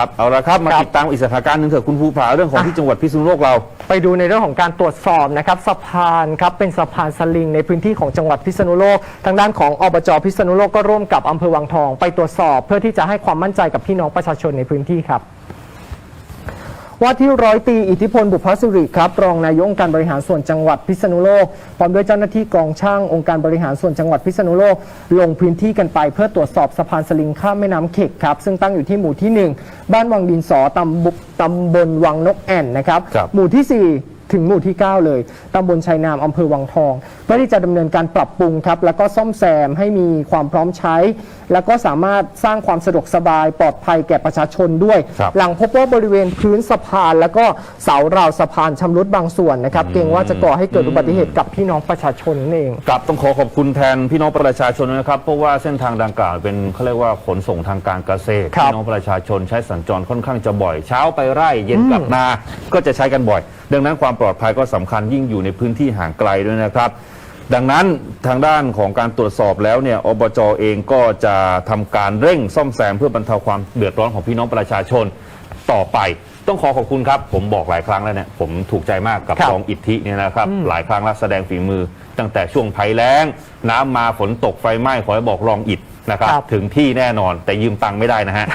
ครับเอาละครับมาครับติดตามอีกสถานการณ์หนึ่งเถอะคุณภูผาเรื่องของที่จังหวัดพิษณุโลกเรา ไปดูในเรื่องของการตรวจสอบนะครับสะพานครับเป็นสะพานสลิงในพื้นที่ของจังหวัดพิษณุโลก ทางด้านของอบจพิษณุโลกก็ร่วมกับอำเภอวังทอง ไปตรวจสอบเพื่อที่จะให้ความมั่นใจกับพี่น้องประชาชนในพื้นที่ครับ ว่าที่ร้อยตรีอิทธิพลบุพสิริครับรองนายกองค์การบริหารส่วนจังหวัดพิษณุโลกพร้อมด้วยเจ้าหน้าที่กองช่างองค์การบริหารส่วนจังหวัดพิษณุโลก ลงพื้นที่กันไปเพื่อตรวจสอบสะพานสลิงข้ามแม่น้ำเข็กครับซึ่งตั้งอยู่ที่หมู่ที่ 1 บ้านวังดินสอตำบตำบลวังนกแอ่นนะครับครับหมู่ที่ 4 ถึงหมู่ที่ 9 เลยตำบลชัยนามอำเภอวังทอง เพื่อที่จะดำเนินการปรับปรุงครับ แล้วก็ซ่อมแซมให้มีความพร้อมใช้ แล้วก็สามารถสร้างความสะดวกสบายปลอดภัยแก่ประชาชนด้วย ครับ หลังพบว่าบริเวณพื้นสะพาน แล้วก็เสาราวสะพานชำรุดบางส่วนนะครับ เกรงว่าจะก่อให้เกิดอุบัติเหตุกับพี่น้องประชาชนนั่นเองครับต้องขอขอบคุณแทนพี่น้องประชาชนนะครับ เพราะว่าเส้นทางดังกล่าวเป็นเขาเรียกว่าขนส่งทางการเกษตรครับพี่น้องประชาชนใช้สัญจรค่อนข้างจะบ่อย เช้าไปไร่เย็นกลับนาก็จะใช้กันบ่อย ดังนั้นความปลอดภัยก็สำคัญยิ่งอยู่ในพื้นที่ห่างไกลด้วยนะครับ ดังนั้นทางด้านของการตรวจสอบแล้วเนี่ยอบจเองก็จะทำการเร่งซ่อมแซมเพื่อบรรเทาความเดือดร้อนของพี่น้องประชาชนต่อไปต้องขอขอบคุณครับ ผมบอกหลายครั้งแล้วเนี่ยผมถูกใจมากกับครับรองอิทธิเนี่ยนะครับ หลายครั้งแล้วแสดงฝีมือ ตั้งแต่ช่วงภัยแล้ง น้ำมาฝนตกไฟไหม้ขอให้บอกรองอิฐนะครับครับ ถึงที่แน่นอนแต่ยืมตังค์ไม่ได้นะฮะ